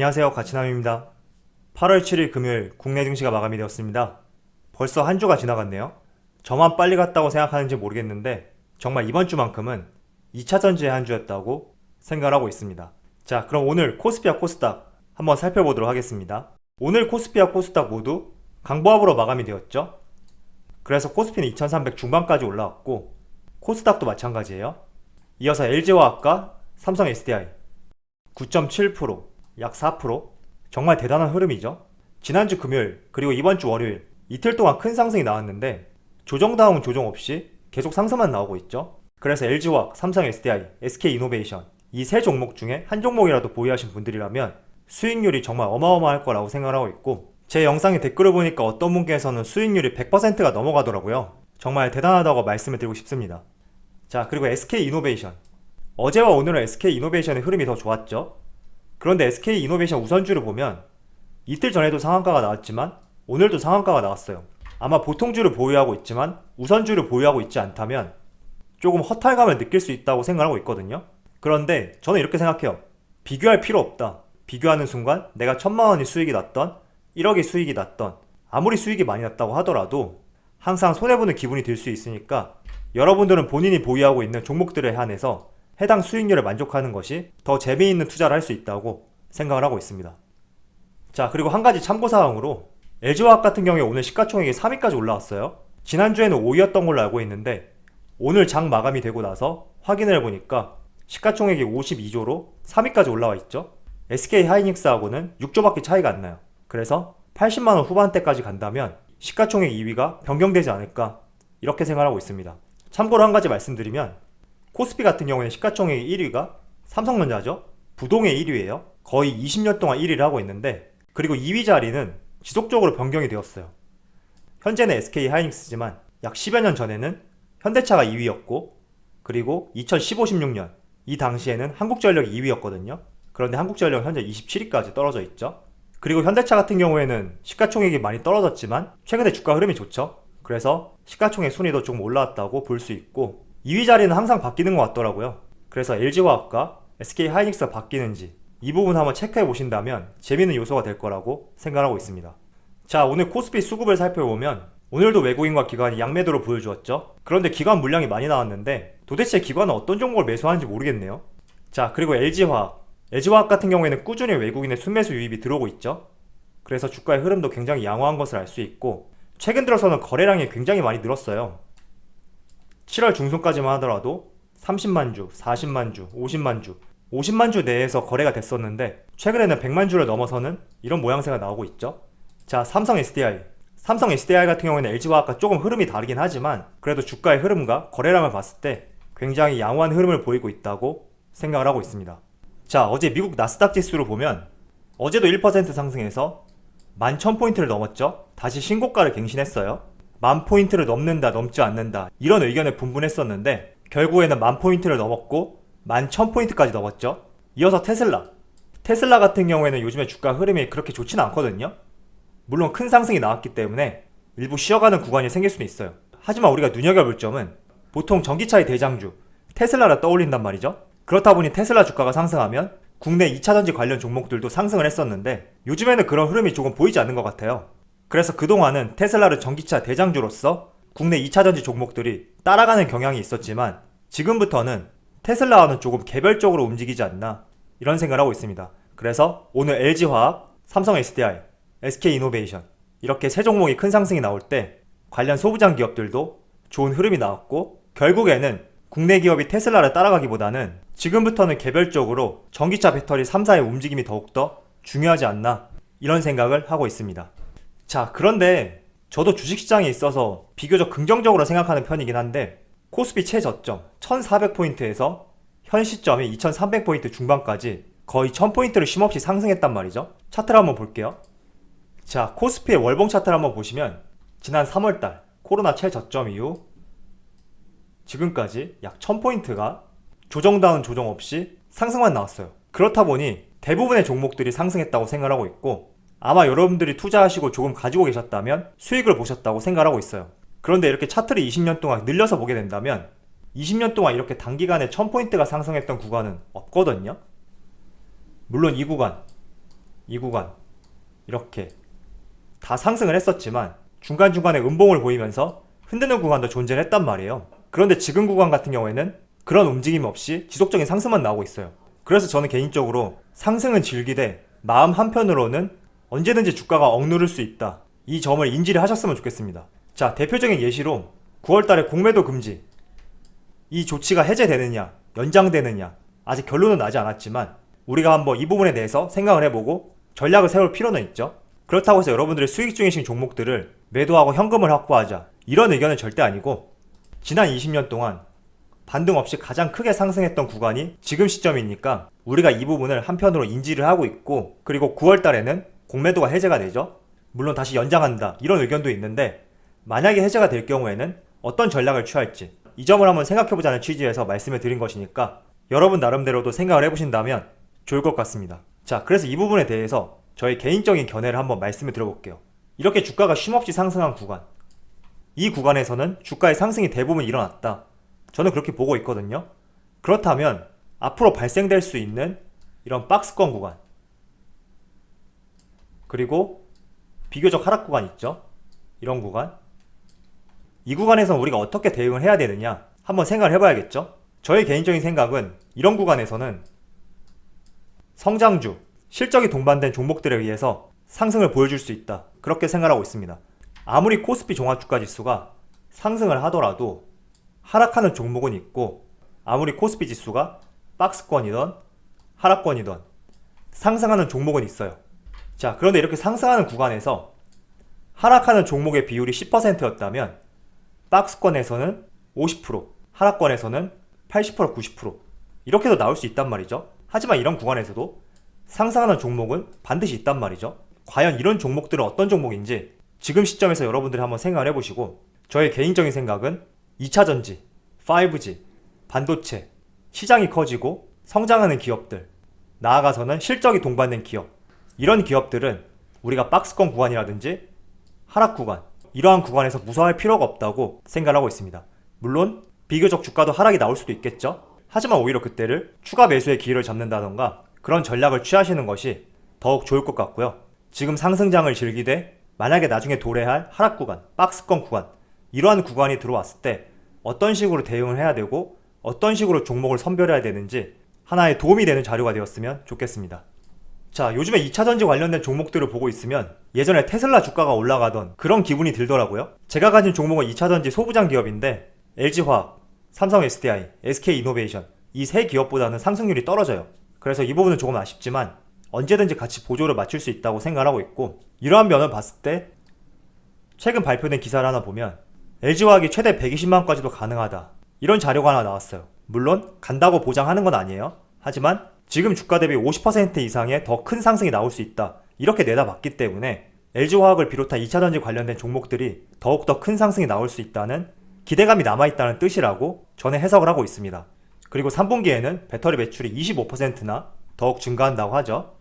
안녕하세요. 가치남입니다. 8월 7일 금요일 국내 증시가 마감이 되었습니다. 벌써 한 주가 지나갔네요. 저만 빨리 갔다고 생각하는지 모르겠는데 정말 이번 주만큼은 2차 전지의 한 주였다고 생각을 하고 있습니다. 자, 그럼 오늘 코스피와 코스닥 한번 살펴보도록 하겠습니다. 오늘 코스피와 코스닥 모두 강보합으로 마감이 되었죠. 그래서 코스피는 2300 중반까지 올라왔고 코스닥도 마찬가지예요. 이어서 LG화학과 삼성 SDI 9.7%, 약 4%. 정말 대단한 흐름이죠. 지난주 금요일, 그리고 이번 주 월요일, 이틀 동안 큰 상승이 나왔는데, 조정 다음 조정 없이 계속 상승만 나오고 있죠. 그래서 LG화학, 삼성 SDI, SK이노베이션, 이 세 종목 중에 한 종목이라도 보유하신 분들이라면 수익률이 정말 어마어마할 거라고 생각하고 있고, 제 영상에 댓글을 보니까 어떤 분께서는 수익률이 100%가 넘어가더라고요. 정말 대단하다고 말씀을 드리고 싶습니다. 자, 그리고 SK이노베이션. 어제와 오늘은 SK이노베이션의 흐름이 더 좋았죠. 그런데 SK이노베이션 우선주를 보면 이틀 전에도 상한가가 나왔지만 오늘도 상한가가 나왔어요. 아마 보통주를 보유하고 있지만 우선주를 보유하고 있지 않다면 조금 허탈감을 느낄 수 있다고 생각하고 있거든요. 그런데 저는 이렇게 생각해요. 비교할 필요 없다. 비교하는 순간 내가 천만 원이 수익이 났던 1억이 수익이 났던 아무리 수익이 많이 났다고 하더라도 항상 손해보는 기분이 들 수 있으니까 여러분들은 본인이 보유하고 있는 종목들에 한해서 해당 수익률에 만족하는 것이 더 재미있는 투자를 할 수 있다고 생각을 하고 있습니다. 자, 그리고 한 가지 참고사항으로 LG화학 같은 경우에 오늘 시가총액이 3위까지 올라왔어요. 지난주에는 5위였던 걸로 알고 있는데 오늘 장 마감이 되고 나서 확인을 해보니까 시가총액이 52조로 3위까지 올라와 있죠. SK 하이닉스하고는 6조밖에 차이가 안 나요. 그래서 80만원 후반대까지 간다면 시가총액 2위가 변경되지 않을까 이렇게 생각하고 있습니다. 참고로 한 가지 말씀드리면 코스피 같은 경우에는 시가총액 1위가 삼성전자죠. 부동의 1위예요. 거의 20년 동안 1위를 하고 있는데 그리고 2위 자리는 지속적으로 변경이 되었어요. 현재는 SK 하이닉스지만 약 10여 년 전에는 현대차가 2위였고 그리고 2015, 16년 이 당시에는 한국전력이 2위였거든요. 그런데 한국전력은 현재 27위까지 떨어져 있죠. 그리고 현대차 같은 경우에는 시가총액이 많이 떨어졌지만 최근에 주가 흐름이 좋죠. 그래서 시가총액 순위도 조금 올라왔다고 볼 수 있고 2위 자리는 항상 바뀌는 것 같더라고요. 그래서 LG화학과 SK 하이닉스가 바뀌는지 이 부분 한번 체크해 보신다면 재미있는 요소가 될 거라고 생각하고 있습니다. 자, 오늘 코스피 수급을 살펴보면 오늘도 외국인과 기관이 양매도를 보여주었죠. 그런데 기관 물량이 많이 나왔는데 도대체 기관은 어떤 종목을 매수하는지 모르겠네요. 자, 그리고 LG화학. LG화학 같은 경우에는 꾸준히 외국인의 순매수 유입이 들어오고 있죠. 그래서 주가의 흐름도 굉장히 양호한 것을 알 수 있고 최근 들어서는 거래량이 굉장히 많이 늘었어요. 7월 중순까지만 하더라도 30만 주, 40만 주, 50만 주, 50만 주 내에서 거래가 됐었는데 최근에는 100만 주를 넘어서는 이런 모양새가 나오고 있죠. 자, 삼성 SDI. 삼성 SDI 같은 경우에는 LG화학과 조금 흐름이 다르긴 하지만 그래도 주가의 흐름과 거래량을 봤을 때 굉장히 양호한 흐름을 보이고 있다고 생각을 하고 있습니다. 자, 어제 미국 나스닥 지수를 보면 어제도 1% 상승해서 11,000포인트를 넘었죠. 다시 신고가를 갱신했어요. 만 포인트를 넘는다, 넘지 않는다 이런 의견을 분분했었는데 결국에는 만 포인트를 넘었고 만 천 포인트까지 넘었죠. 이어서 테슬라. 테슬라 같은 경우에는 요즘에 주가 흐름이 그렇게 좋지는 않거든요. 물론 큰 상승이 나왔기 때문에 일부 쉬어가는 구간이 생길 수는 있어요. 하지만 우리가 눈여겨볼 점은 보통 전기차의 대장주 테슬라를 떠올린단 말이죠. 그렇다 보니 테슬라 주가가 상승하면 국내 2차 전지 관련 종목들도 상승을 했었는데 요즘에는 그런 흐름이 조금 보이지 않는 것 같아요. 그래서 그동안은 테슬라를 전기차 대장주로서 국내 2차 전지 종목들이 따라가는 경향이 있었지만 지금부터는 테슬라와는 조금 개별적으로 움직이지 않나 이런 생각을 하고 있습니다. 그래서 오늘 LG화학, 삼성 SDI, SK이노베이션 이렇게 세 종목이 큰 상승이 나올 때 관련 소부장 기업들도 좋은 흐름이 나왔고 결국에는 국내 기업이 테슬라를 따라가기보다는 지금부터는 개별적으로 전기차 배터리 3사의 움직임이 더욱더 중요하지 않나 이런 생각을 하고 있습니다. 자, 그런데 저도 주식시장에 있어서 비교적 긍정적으로 생각하는 편이긴 한데 코스피 최저점 1400포인트에서 현 시점이 2300포인트 중반까지 거의 1000포인트를 쉼없이 상승했단 말이죠. 차트를 한번 볼게요. 자, 코스피의 월봉 차트를 한번 보시면 지난 3월달 코로나 최저점 이후 지금까지 약 1000포인트가 조정다운 조정 없이 상승만 나왔어요. 그렇다 보니 대부분의 종목들이 상승했다고 생각하고 있고 아마 여러분들이 투자하시고 조금 가지고 계셨다면 수익을 보셨다고 생각하고 있어요. 그런데 이렇게 차트를 20년 동안 늘려서 보게 된다면 20년 동안 이렇게 단기간에 1000포인트가 상승했던 구간은 없거든요. 물론 이 구간 이 구간 이렇게 다 상승을 했었지만 중간중간에 음봉을 보이면서 흔드는 구간도 존재를 했단 말이에요. 그런데 지금 구간 같은 경우에는 그런 움직임 없이 지속적인 상승만 나오고 있어요. 그래서 저는 개인적으로 상승은 즐기되 마음 한편으로는 언제든지 주가가 억누를 수 있다. 이 점을 인지를 하셨으면 좋겠습니다. 자, 대표적인 예시로 9월 달에 공매도 금지. 이 조치가 해제되느냐, 연장되느냐, 아직 결론은 나지 않았지만 우리가 한번 이 부분에 대해서 생각을 해보고 전략을 세울 필요는 있죠. 그렇다고 해서 여러분들의 수익 중이신 종목들을 매도하고 현금을 확보하자. 이런 의견은 절대 아니고 지난 20년 동안 반등 없이 가장 크게 상승했던 구간이 지금 시점이니까 우리가 이 부분을 한편으로 인지를 하고 있고 그리고 9월 달에는 공매도가 해제가 되죠. 물론 다시 연장한다. 이런 의견도 있는데 만약에 해제가 될 경우에는 어떤 전략을 취할지 이 점을 한번 생각해보자는 취지에서 말씀을 드린 것이니까 여러분 나름대로도 생각을 해보신다면 좋을 것 같습니다. 자, 그래서 이 부분에 대해서 저의 개인적인 견해를 한번 말씀을 드려볼게요. 이렇게 주가가 쉼없이 상승한 구간. 이 구간에서는 주가의 상승이 대부분 일어났다. 저는 그렇게 보고 있거든요. 그렇다면 앞으로 발생될 수 있는 이런 박스권 구간. 그리고 비교적 하락 구간 있죠. 이런 구간. 이 구간에서 우리가 어떻게 대응을 해야 되느냐 한번 생각을 해봐야겠죠. 저의 개인적인 생각은 이런 구간에서는 성장주, 실적이 동반된 종목들에 의해서 상승을 보여줄 수 있다. 그렇게 생각하고 있습니다. 아무리 코스피 종합주가 지수가 상승을 하더라도 하락하는 종목은 있고 아무리 코스피 지수가 박스권이던 하락권이던 상승하는 종목은 있어요. 자, 그런데 이렇게 상승하는 구간에서 하락하는 종목의 비율이 10%였다면 박스권에서는 50%, 하락권에서는 80%, 90% 이렇게도 나올 수 있단 말이죠. 하지만 이런 구간에서도 상승하는 종목은 반드시 있단 말이죠. 과연 이런 종목들은 어떤 종목인지 지금 시점에서 여러분들이 한번 생각을 해보시고 저의 개인적인 생각은 2차 전지, 5G, 반도체, 시장이 커지고 성장하는 기업들, 나아가서는 실적이 동반된 기업 이런 기업들은 우리가 박스권 구간이라든지 하락 구간 이러한 구간에서 무서워할 필요가 없다고 생각을 하고 있습니다. 물론 비교적 주가도 하락이 나올 수도 있겠죠. 하지만 오히려 그때를 추가 매수의 기회를 잡는다던가 그런 전략을 취하시는 것이 더욱 좋을 것 같고요. 지금 상승장을 즐기되 만약에 나중에 도래할 하락 구간, 박스권 구간 이러한 구간이 들어왔을 때 어떤 식으로 대응을 해야 되고 어떤 식으로 종목을 선별해야 되는지 하나의 도움이 되는 자료가 되었으면 좋겠습니다. 자, 요즘에 2차 전지 관련된 종목들을 보고 있으면 예전에 테슬라 주가가 올라가던 그런 기분이 들더라고요. 제가 가진 종목은 2차 전지 소부장 기업인데 LG화학, 삼성 SDI, SK 이노베이션 이 세 기업보다는 상승률이 떨어져요. 그래서 이 부분은 조금 아쉽지만 언제든지 같이 보조를 맞출 수 있다고 생각하고 있고 이러한 면을 봤을 때 최근 발표된 기사를 하나 보면 LG화학이 최대 120만까지도 가능하다. 이런 자료가 하나 나왔어요. 물론 간다고 보장하는 건 아니에요. 하지만 지금 주가 대비 50% 이상의 더 큰 상승이 나올 수 있다. 이렇게 내다봤기 때문에 LG화학을 비롯한 2차전지 관련된 종목들이 더욱더 큰 상승이 나올 수 있다는 기대감이 남아있다는 뜻이라고 저는 해석을 하고 있습니다. 그리고 3분기에는 배터리 매출이 25%나 더욱 증가한다고 하죠.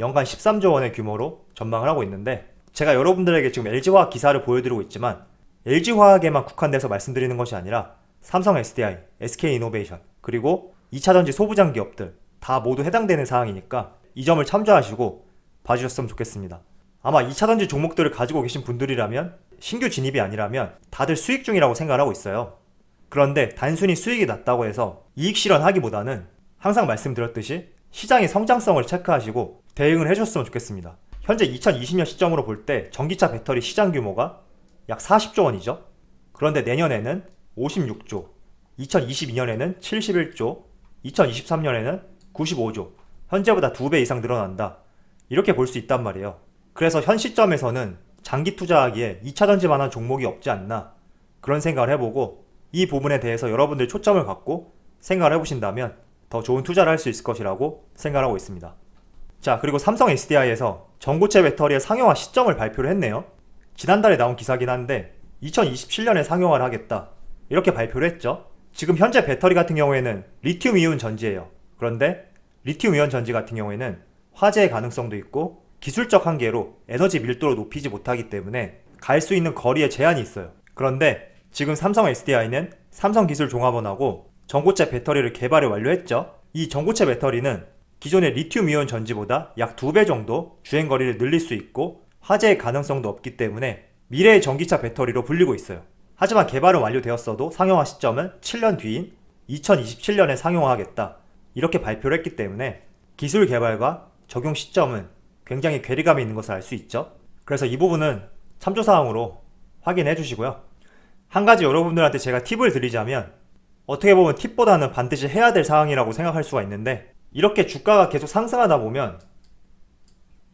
연간 13조 원의 규모로 전망을 하고 있는데 제가 여러분들에게 지금 LG화학 기사를 보여드리고 있지만 LG화학에만 국한돼서 말씀드리는 것이 아니라 삼성 SDI, SK이노베이션 그리고 2차전지 소부장 기업들 다 모두 해당되는 사항이니까 이 점을 참조하시고 봐주셨으면 좋겠습니다. 아마 2차전지 종목들을 가지고 계신 분들이라면 신규 진입이 아니라면 다들 수익 중이라고 생각을 하고 있어요. 그런데 단순히 수익이 낮다고 해서 이익 실현하기보다는 항상 말씀드렸듯이 시장의 성장성을 체크하시고 대응을 해줬으면 좋겠습니다. 현재 2020년 시점으로 볼 때 전기차 배터리 시장 규모가 약 40조 원이죠. 그런데 내년에는 56조, 2022년에는 71조, 2023년에는 95조, 현재보다 2배 이상 늘어난다. 이렇게 볼 수 있단 말이에요. 그래서 현 시점에서는 장기 투자하기에 2차 전지만한 종목이 없지 않나 그런 생각을 해보고 이 부분에 대해서 여러분들 초점을 갖고 생각을 해보신다면 더 좋은 투자를 할 수 있을 것이라고 생각하고 있습니다. 자, 그리고 삼성 SDI에서 전고체 배터리의 상용화 시점을 발표를 했네요. 지난달에 나온 기사긴 한데 2027년에 상용화를 하겠다. 이렇게 발표를 했죠. 지금 현재 배터리 같은 경우에는 리튬 이온 전지예요. 그런데 리튬 이온 전지 같은 경우에는 화재의 가능성도 있고 기술적 한계로 에너지 밀도를 높이지 못하기 때문에 갈 수 있는 거리에 제한이 있어요. 그런데 지금 삼성 SDI는 삼성 기술 종합원하고 전고체 배터리를 개발을 완료했죠. 이 전고체 배터리는 기존의 리튬 이온 전지보다 약 2배 정도 주행 거리를 늘릴 수 있고 화재의 가능성도 없기 때문에 미래의 전기차 배터리로 불리고 있어요. 하지만 개발은 완료되었어도 상용화 시점은 7년 뒤인 2027년에 상용화하겠다. 이렇게 발표를 했기 때문에 기술 개발과 적용 시점은 굉장히 괴리감이 있는 것을 알 수 있죠. 그래서 이 부분은 참조사항으로 확인해 주시고요. 한 가지 여러분들한테 제가 팁을 드리자면 어떻게 보면 팁보다는 반드시 해야 될 사항이라고 생각할 수가 있는데 이렇게 주가가 계속 상승하다 보면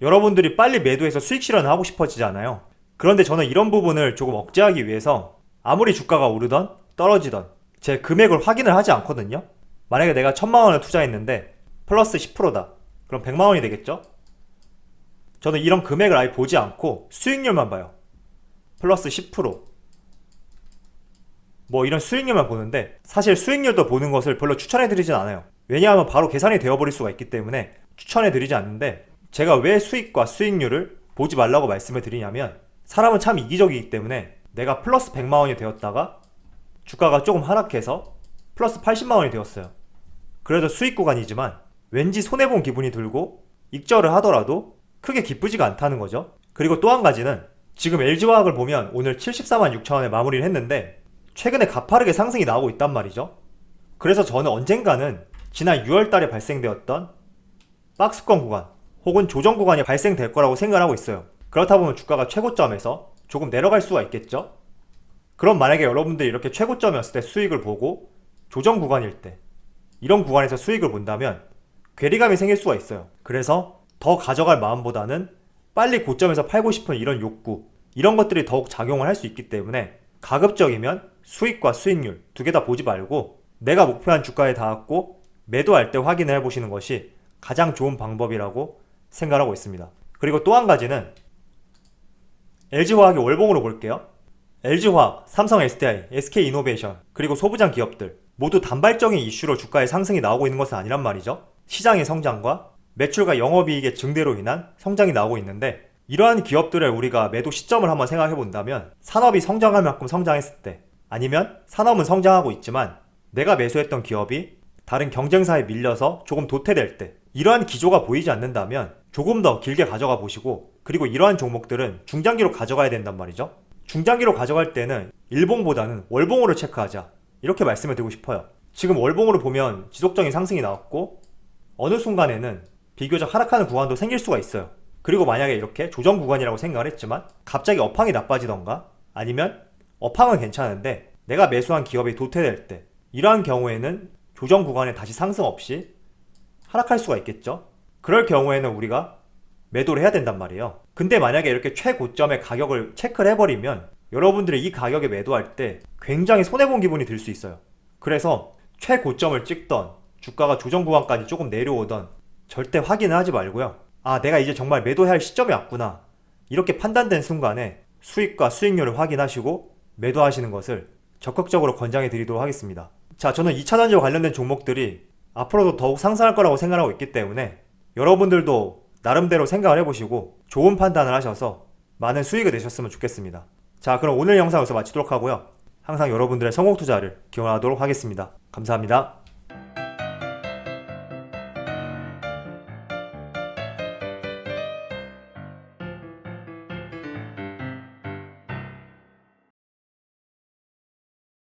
여러분들이 빨리 매도해서 수익 실현을 하고 싶어지잖아요. 그런데 저는 이런 부분을 조금 억제하기 위해서 아무리 주가가 오르던 떨어지던 제 금액을 확인을 하지 않거든요. 만약에 내가 천만 원을 투자했는데 플러스 10%다. 그럼 100만 원이 되겠죠? 저는 이런 금액을 아예 보지 않고 수익률만 봐요. 플러스 10%. 뭐 이런 수익률만 보는데 사실 수익률도 보는 것을 별로 추천해 드리진 않아요. 왜냐하면 바로 계산이 되어버릴 수가 있기 때문에 추천해 드리지 않는데 제가 왜 수익과 수익률을 보지 말라고 말씀을 드리냐면 사람은 참 이기적이기 때문에 내가 플러스 100만 원이 되었다가 주가가 조금 하락해서 플러스 80만 원이 되었어요. 그래도 수익 구간이지만 왠지 손해본 기분이 들고 익절을 하더라도 크게 기쁘지가 않다는 거죠. 그리고 또 한 가지는 지금 LG화학을 보면 오늘 74만 6천 원에 마무리를 했는데 최근에 가파르게 상승이 나오고 있단 말이죠. 그래서 저는 언젠가는 지난 6월 달에 발생되었던 박스권 구간 혹은 조정 구간이 발생될 거라고 생각하고 있어요. 그렇다 보면 주가가 최고점에서 조금 내려갈 수가 있겠죠? 그럼 만약에 여러분들이 이렇게 최고점이었을 때 수익을 보고 조정 구간일 때 이런 구간에서 수익을 본다면 괴리감이 생길 수가 있어요. 그래서 더 가져갈 마음보다는 빨리 고점에서 팔고 싶은 이런 욕구 이런 것들이 더욱 작용을 할 수 있기 때문에 가급적이면 수익과 수익률 두 개 다 보지 말고 내가 목표한 주가에 닿았고 매도할 때 확인을 해보시는 것이 가장 좋은 방법이라고 생각하고 있습니다. 그리고 또 한 가지는 LG화학의 월봉으로 볼게요. LG화학, 삼성 SDI, SK이노베이션, 그리고 소부장 기업들 모두 단발적인 이슈로 주가의 상승이 나오고 있는 것은 아니란 말이죠. 시장의 성장과 매출과 영업이익의 증대로 인한 성장이 나오고 있는데 이러한 기업들을 우리가 매도 시점을 한번 생각해 본다면 산업이 성장할 만큼 성장했을 때 아니면 산업은 성장하고 있지만 내가 매수했던 기업이 다른 경쟁사에 밀려서 조금 도태될 때 이러한 기조가 보이지 않는다면 조금 더 길게 가져가 보시고 그리고 이러한 종목들은 중장기로 가져가야 된단 말이죠. 중장기로 가져갈 때는 일봉보다는 월봉으로 체크하자 이렇게 말씀을 드리고 싶어요. 지금 월봉으로 보면 지속적인 상승이 나왔고 어느 순간에는 비교적 하락하는 구간도 생길 수가 있어요. 그리고 만약에 이렇게 조정 구간이라고 생각을 했지만 갑자기 업황이 나빠지던가 아니면 업황은 괜찮은데 내가 매수한 기업이 도태될 때 이러한 경우에는 조정 구간에 다시 상승 없이 하락할 수가 있겠죠. 그럴 경우에는 우리가 매도를 해야 된단 말이에요. 근데 만약에 이렇게 최고점의 가격을 체크를 해버리면 여러분들이 이 가격에 매도할 때 굉장히 손해본 기분이 들 수 있어요. 그래서 최고점을 찍던 주가가 조정 구간까지 조금 내려오던 절대 확인을 하지 말고요. 아, 내가 이제 정말 매도해야 할 시점이 왔구나. 이렇게 판단된 순간에 수익과 수익률을 확인하시고 매도하시는 것을 적극적으로 권장해 드리도록 하겠습니다. 자, 저는 2차 전지와 관련된 종목들이 앞으로도 더욱 상승할 거라고 생각하고 있기 때문에 여러분들도 나름대로 생각을 해보시고 좋은 판단을 하셔서 많은 수익을 내셨으면 좋겠습니다. 자, 그럼 오늘 영상 여기서 마치도록 하고요. 항상 여러분들의 성공 투자를 기원하도록 하겠습니다. 감사합니다.